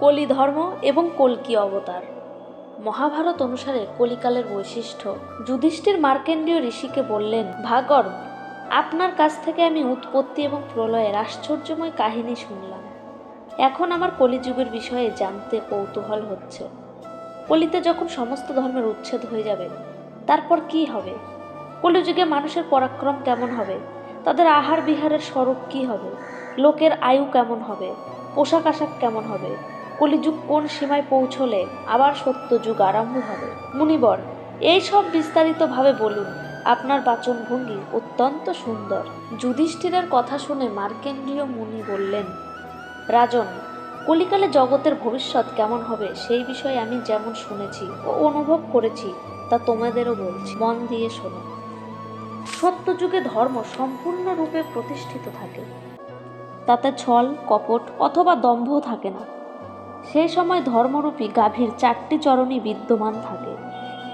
কলি ধর্ম এবং কলকি অবতার। মহাভারত অনুসারে কলিকালের বৈশিষ্ট্য। যুধিষ্ঠির মার্কেন্ডীয় ঋষিকে বললেন, ভাগর, আপনার কাছ থেকে আমি উৎপত্তি এবং প্রলয়ের আশ্চর্যময় কাহিনী শুনলাম। এখন আমার কলিযুগের বিষয়ে জানতে কৌতূহল হচ্ছে। কলিতে যখন সমস্ত ধর্মের উচ্ছেদ হয়ে যাবে, তারপর কি হবে? কলিযুগে মানুষের পরাক্রম কেমন হবে? তাদের আহার বিহারের স্বরূপ কি হবে? লোকের আয়ু কেমন হবে? পোশাক আশাক কেমন হবে? কলিযুগ কোন সীমায় পৌঁছলে আবার সত্য যুগ আরম্ভ হবে? মুনিবর, এই সব বিস্তারিতভাবে বলুন। আপনার বাচন ভঙ্গি অত্যন্ত সুন্দর। যুধিষ্ঠিরের কথা শুনে মার্কেন্দ্রীয় মুনি বললেন, রাজন, কলিকালে জগতের ভবিষ্যৎ কেমন হবে সেই বিষয়ে আমি যেমন শুনেছি ও অনুভব করেছি, তা তোমাদেরও বলছি। মন দিয়ে শোনো। সত্যযুগে ধর্ম সম্পূর্ণরূপে প্রতিষ্ঠিত থাকে। তাতে ছল, কপট অথবা দম্ভ থাকে না। সেই সময় ধর্মরূপী গাভীর চারটি চরণই বিদ্যমান থাকে।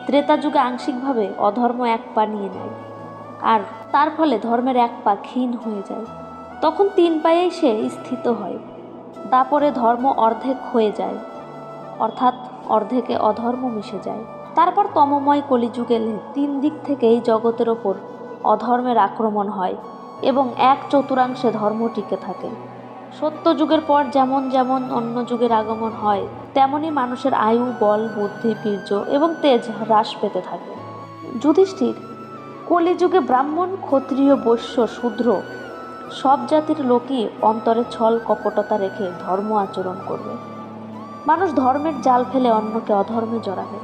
ত্রেতা যুগে আংশিকভাবে অধর্ম এক পা নিয়ে নেয় আর তার ফলে ধর্মের এক পা ক্ষীণ হয়ে যায়। তখন তিন পায়েই সে স্থিত হয়। তারপরে ধর্ম অর্ধেক হয়ে যায়, অর্থাৎ অর্ধেকে অধর্ম মিশে যায়। তারপর তমময় কলিযুগ তিন দিক থেকে এই জগতের ওপর অধর্মের আক্রমণ হয় এবং এক চতুরাংশে ধর্ম টিকে থাকে। সত্য যুগের পর যেমন যেমন অন্য যুগের আগমন হয় তেমনি মানুষের আয়ু, বল, বুদ্ধি, বীর্য এবং তেজ হ্রাস পেতে থাকে। যুধিষ্ঠির, কলিযুগে ব্রাহ্মণ, ক্ষত্রিয়, বৈশ্য, শূদ্র সব জাতির লোকই অন্তরে ছল কপটতা রেখে ধর্ম আচরণ করবে। মানুষ ধর্মের জাল ফেলে অন্যকে অধর্মে জড়াবে।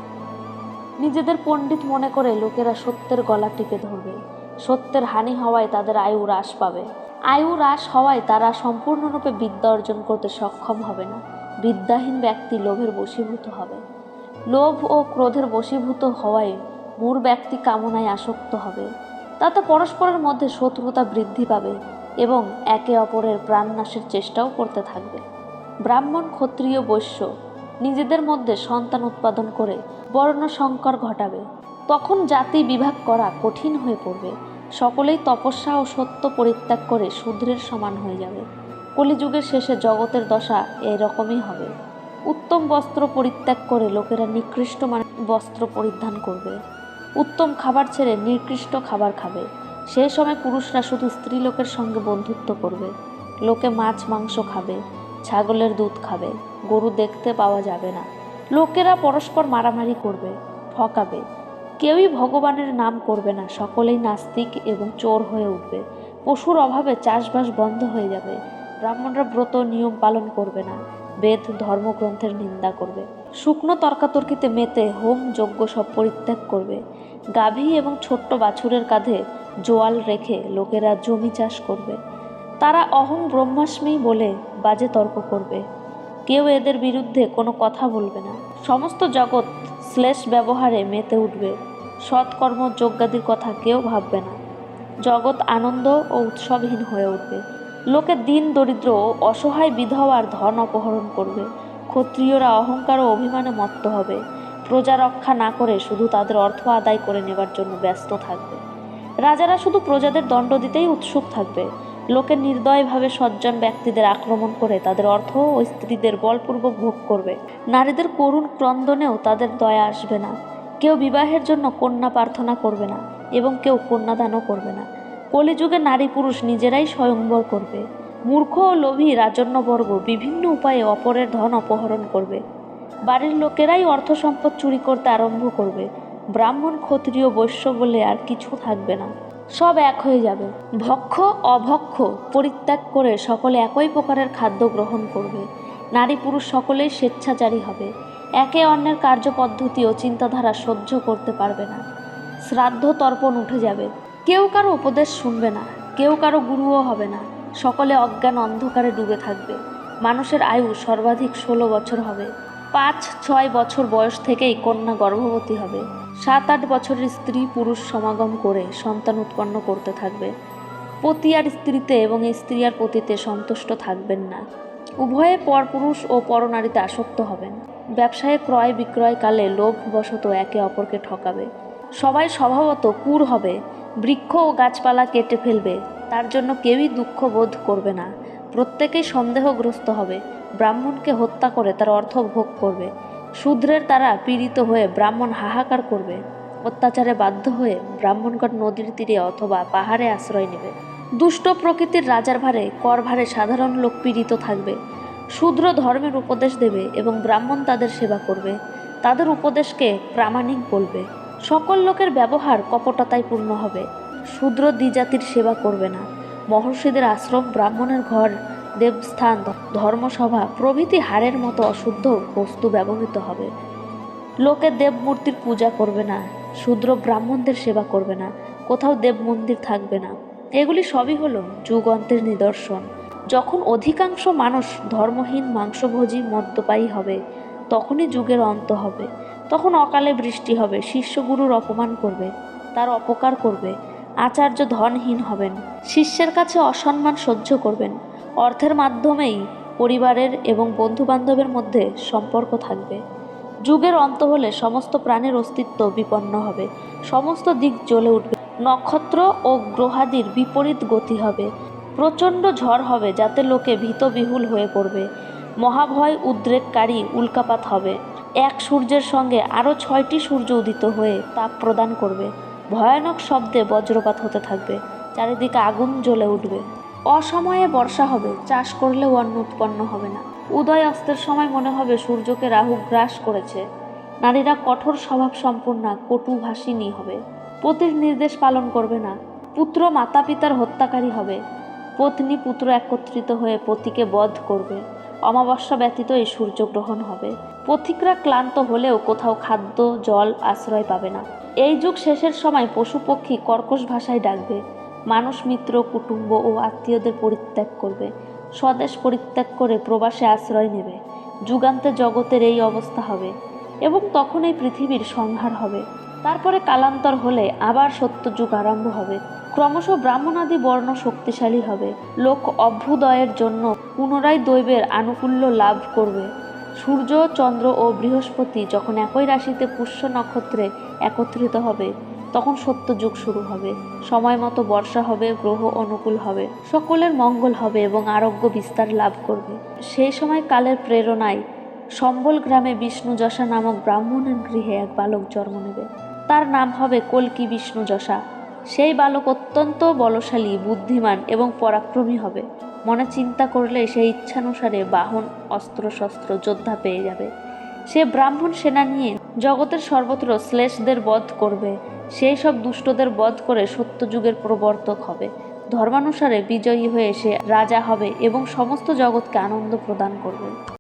নিজেদের পণ্ডিত মনে করে লোকেরা সত্যের গলা টিপে ধরবে। সত্যের হানি হওয়ায় তাদের আয়ু হ্রাস পাবে। আয়ু হ্রাস হওয়ায় তারা সম্পূর্ণরূপে বিদ্যা অর্জন করতে সক্ষম হবে না। বিদ্যাহীন ব্যক্তি লোভের বশীভূত হবে। লোভ ও ক্রোধের বশীভূত হওয়ায় মূর ব্যক্তি কামনায় আসক্ত হবে। তাতে পরস্পরের মধ্যে শত্রুতা বৃদ্ধি পাবে এবং একে অপরের প্রাণনাশের চেষ্টাও করতে থাকবে। ব্রাহ্মণ ক্ষত্রিয় বৈশ্য নিজেদের মধ্যে সন্তান উৎপাদন করে বর্ণ সংকর ঘটাবে। তখন জাতি বিভাগ করা কঠিন হয়ে পড়বে। সকলেই তপস্যা ও সত্য পরিত্যাগ করে শূদ্রের সমান হয়ে যাবে। কলিযুগের শেষে জগতের দশা এরকমই হবে। উত্তম বস্ত্র পরিত্যাগ করে লোকেরা নিকৃষ্ট মান বস্ত্র পরিধান করবে। উত্তম খাবার ছেড়ে নিকৃষ্ট খাবার খাবে। সেই সময় পুরুষরা শুধু স্ত্রীলোকের সঙ্গে বন্ধুত্ব করবে। লোকে মাছ, মাংস খাবে, ছাগলের দুধ খাবে, গরু দেখতে পাওয়া যাবে না। লোকেরা পরস্পর মারামারি করবে, ঠকাবে। কেউই ভগবানের নাম করবে না। সকলেই নাস্তিক এবং চোর হয়ে উঠবে। পশুর অভাবে চাষবাস বন্ধ হয়ে যাবে। ব্রাহ্মণরা ব্রত নিয়ম পালন করবে না। বেদ ধর্মগ্রন্থের নিন্দা করবে। শুকনো তর্কাতর্কিতে মেতে হোম যজ্ঞ সব পরিত্যাগ করবে। গাভী এবং ছোট্ট বাছুরের কাঁধে জোয়াল রেখে লোকেরা জমি চাষ করবে। তারা অহং ব্রহ্মাস্মি বলে বাজে তর্ক করবে। কেউ এদের বিরুদ্ধে কোনো কথা বলবে না। সমস্ত জগৎ শ্লেষ ব্যবহারে মেতে উঠবে। সৎকর্ম যজ্ঞাদির কথা কেউ ভাববে না। জগৎ আনন্দ ও উৎসবহীন হয়ে উঠবে। লোকে দিন দরিদ্র ও অসহায় বিধবার ধন অপহরণ করবে। ক্ষত্রিয়রা অহংকার ও অভিমানে মত্ত হবে। প্রজা রক্ষা না করে শুধু তাদের অর্থ আদায় করে নেবার জন্য ব্যস্ত থাকবে। রাজারা শুধু প্রজাদের দণ্ড দিতেই উৎসুক থাকবে। লোকে নির্দয়ভাবে সজ্জন ব্যক্তিদের আক্রমণ করে তাদের অর্থ ও স্ত্রীদের বলপূর্বক ভোগ করবে। নারীদের করুণ ক্রন্দনেও তাদের দয়া আসবে না। কেউ বিবাহের জন্য কন্যা প্রার্থনা করবে না এবং কেউ কন্যাদানও করবে না। কলিযুগে নারী পুরুষ নিজেরাই স্বয়ংবর করবে। মূর্খ ও লোভী রাজন্যবর্গ বিভিন্ন উপায়ে অপরের ধন অপহরণ করবে। বাড়ির লোকেরাই অর্থ সম্পদ চুরি করতে আরম্ভ করবে। ব্রাহ্মণ ক্ষত্রিয় বৈশ্য বলে আর কিছু থাকবে না। সব এক হয়ে যাবে। ভক্ষ, অভক্ষ পরিত্যাগ করে সকলে একই প্রকারের খাদ্য গ্রহণ করবে। নারী পুরুষ সকলেই স্বেচ্ছাচারী হবে। একে অন্যের কার্যপদ্ধতি ও চিন্তাধারা সহ্য করতে পারবে না। শ্রাদ্ধ তর্পণ উঠে যাবে। কেউ কারও উপদেশ শুনবে না, কেউ কারও গুরুও হবে না। সকলে অজ্ঞান অন্ধকারে ডুবে থাকবে। মানুষের আয়ু সর্বাধিক ষোলো বছর হবে। পাঁচ, ছয় বছর বয়স থেকেই কন্যা গর্ভবতী হবে। সাত, আট বছরের স্ত্রী পুরুষ সমাগম করে সন্তান উৎপন্ন করতে থাকবে। পতি আর স্ত্রীতে এবং স্ত্রী আর পতিতে সন্তুষ্ট থাকবেন না। উভয়ে পরপুরুষ ও পরনারীতে আসক্ত হবেন। ব্যবসায়ে ক্রয় বিক্রয়কালে লোভবশত একে অপরকে ঠকাবে। সবাই স্বভাবত কুর হবে, বৃক্ষ ও গাছপালা কেটে ফেলবে, তার জন্য কেউই দুঃখ বোধ করবে না। প্রত্যেকেই সন্দেহগ্রস্ত হবে, ব্রাহ্মণকে হত্যা করে তার অর্থ ভোগ করবে। শূদ্রের তারা পীড়িত হয়ে ব্রাহ্মণ হাহাকার করবে। অত্যাচারে বাধ্য হয়ে ব্রাহ্মণগণ নদীর তীরে অথবা পাহাড়ে আশ্রয় নেবে। দুষ্ট প্রকৃতির রাজার ভারে, কর ভারে সাধারণ লোক পীড়িত থাকবে। শূদ্র ধর্মের উপদেশ দেবে এবং ব্রাহ্মণ তাদের সেবা করবে। তাদের উপদেশকে প্রামাণিক বলবে। সকল লোকের ব্যবহার কপটতায় পূর্ণ হবে। শূদ্র দ্বিজাতির সেবা করবে না। মহর্ষিদের আশ্রম ব্রাহ্মণের ঘর, দেবস্থান, ধর্মসভা প্রভৃতি হারের মতো অশুদ্ধ বস্তু ব্যবহৃত হবে। লোকে দেবমূর্তির পূজা করবে না। শূদ্র ব্রাহ্মণদের সেবা করবে না। কোথাও দেব মন্দির থাকবে না। এগুলি সবই হলো যুগন্তের নিদর্শন। যখন অধিকাংশ মানুষ ধর্মহীন, মাংসভোজী, মদ্যপায়ী হবে, তখনই যুগের অন্ত হবে। তখন অকালে বৃষ্টি হবে, শিষ্যগুরুর অপমান করবে, তার অপকার করবে, আচার্য ধনহীন হবেন। শিষ্যের কাছে অসম্মান সহ্য করবেন। অর্থের মাধ্যমেই পরিবারের এবং বন্ধুবান্ধবের মধ্যে সম্পর্ক থাকবে। যুগের অন্ত হলে সমস্ত প্রাণের অস্তিত্ব বিপন্ন হবে। সমস্ত দিক জ্বলে উঠবে। নক্ষত্র ও গ্রহাদির বিপরীত গতি হবে। প্রচণ্ড ঝড় হবে যাতে লোকে ভীত বিহুল হয়ে পড়বে। মহাভয় উদ্রেককারী উল্কাপাত হবে। এক সূর্যের সঙ্গে আরও ছয়টি সূর্য উদিত হয়ে তাপ প্রদান করবে। ভয়ানক শব্দে বজ্রপাত হতে থাকবে। চারিদিকে আগুন জ্বলে উঠবে। অসময়ে বর্ষা হবে, চাষ করলেও অন্ন উৎপন্ন হবে না। উদয় অস্তের সময় মনে হবে সূর্যকে রাহু গ্রাস করেছে। নারীরা কঠোর স্বভাব সম্পূর্ণা কটু ভাষিনী হবে। পতির নির্দেশ পালন করবে না। পুত্র মাতা পিতার হত্যাকারী হবে। পত্নী পুত্র একত্রিত হয়ে পতিকে বধ করবে। অমাবস্যা ব্যতীত এই সূর্যগ্রহণ হবে। পথিকরা ক্লান্ত হলেও কোথাও খাদ্য, জল আশ্রয় পাবে না। এই যুগ শেষের সময় পশু পক্ষী কর্কশ ভাষায় ডাকবে। মানুষ মিত্র, কুটুম্ব ও আত্মীয়দের পরিত্যাগ করবে। স্বদেশ পরিত্যাগ করে প্রবাসে আশ্রয় নেবে। যুগান্তে জগতের এই অবস্থা হবে এবং তখন এই পৃথিবীর সংহার হবে। তারপরে কালান্তর হলে আবার সত্য যুগ আরম্ভ হবে। ক্রমশ ব্রাহ্মণাদি বর্ণ শক্তিশালী হবে। লোক অভ্যুদয়ের জন্য পুনরায় দৈবের আনুকূল্য লাভ করবে। সূর্য, চন্দ্র ও বৃহস্পতি যখন একই রাশিতে পুষ্য নক্ষত্রে একত্রিত হবে, তখন সত্য যুগ শুরু হবে। সময় মতো বর্ষা হবে, গ্রহ অনুকূল হবে। সকলের মঙ্গল হবে এবং আরোগ্য বিস্তার লাভ করবে। সেই সময় কালের প্রেরণায় সম্বল গ্রামে বিষ্ণু যশা নামক ব্রাহ্মণের গৃহে এক বালক জন্ম নেবে। তার নাম হবে কল্কি বিষ্ণু যশা। সেই বালক অত্যন্ত বলশালী, বুদ্ধিমান এবং পরাক্রমী হবে। মনে চিন্তা করলে সেই ইচ্ছানুসারে বাহন, অস্ত্রশস্ত্র যোদ্ধা পেয়ে যাবে। সে ব্রাহ্মণ সেনা নিয়ে জগতের সর্বত্র শ্লেষদের বধ করবে। সেই সব দুষ্টদের বধ করে সত্যযুগের প্রবর্তক হবে। ধর্মানুসারে বিজয়ী হয়ে সে রাজা হবে এবং সমস্ত জগৎকে আনন্দ প্রদান করবে।